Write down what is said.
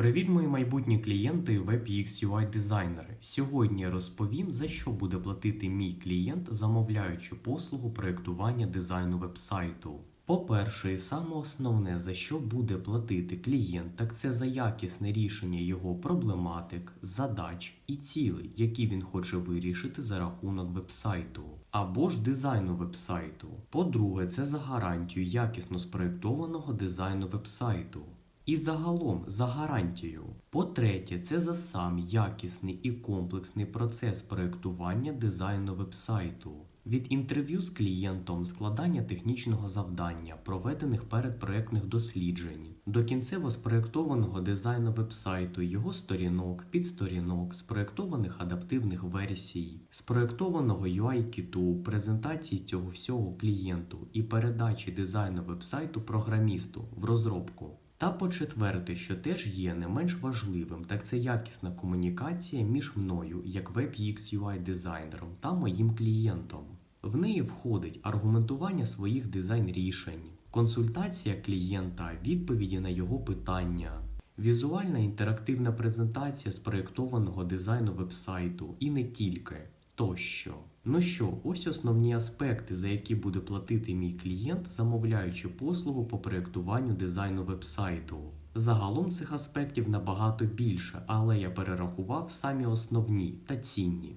Привіт, мої майбутні клієнти і WebUX UI дизайнери. Сьогодні я розповім, за що буде платити мій клієнт, замовляючи послугу проєктування дизайну вебсайту. По-перше, і саме основне, за що буде платити клієнт, так це за якісне рішення його проблематик, задач і цілей, які він хоче вирішити за рахунок вебсайту або ж дизайну вебсайту. По-друге, це за гарантію якісно спроєктованого дизайну вебсайту. І загалом за гарантію. По-третє, це за сам якісний і комплексний процес проєктування дизайну вебсайту. Від інтерв'ю з клієнтом, складання технічного завдання, проведених передпроектних досліджень, до кінцево спроєктованого дизайну вебсайту, його сторінок, підсторінок, спроєктованих адаптивних версій, спроєктованого UI-кіту, презентації цього всього клієнту і передачі дизайну вебсайту програмісту в розробку. Та по-четверте, що теж є не менш важливим, так це якісна комунікація між мною, як WebUX UI дизайнером та моїм клієнтом. В неї входить аргументування своїх дизайн рішень, консультація клієнта, відповіді на його питання, візуальна інтерактивна презентація спроєктованого дизайну вебсайту і не тільки тощо. Ну що, ось основні аспекти, за які буде платити мій клієнт, замовляючи послугу по проєктуванню дизайну вебсайту. Загалом цих аспектів набагато більше, але я перерахував самі основні та цінні.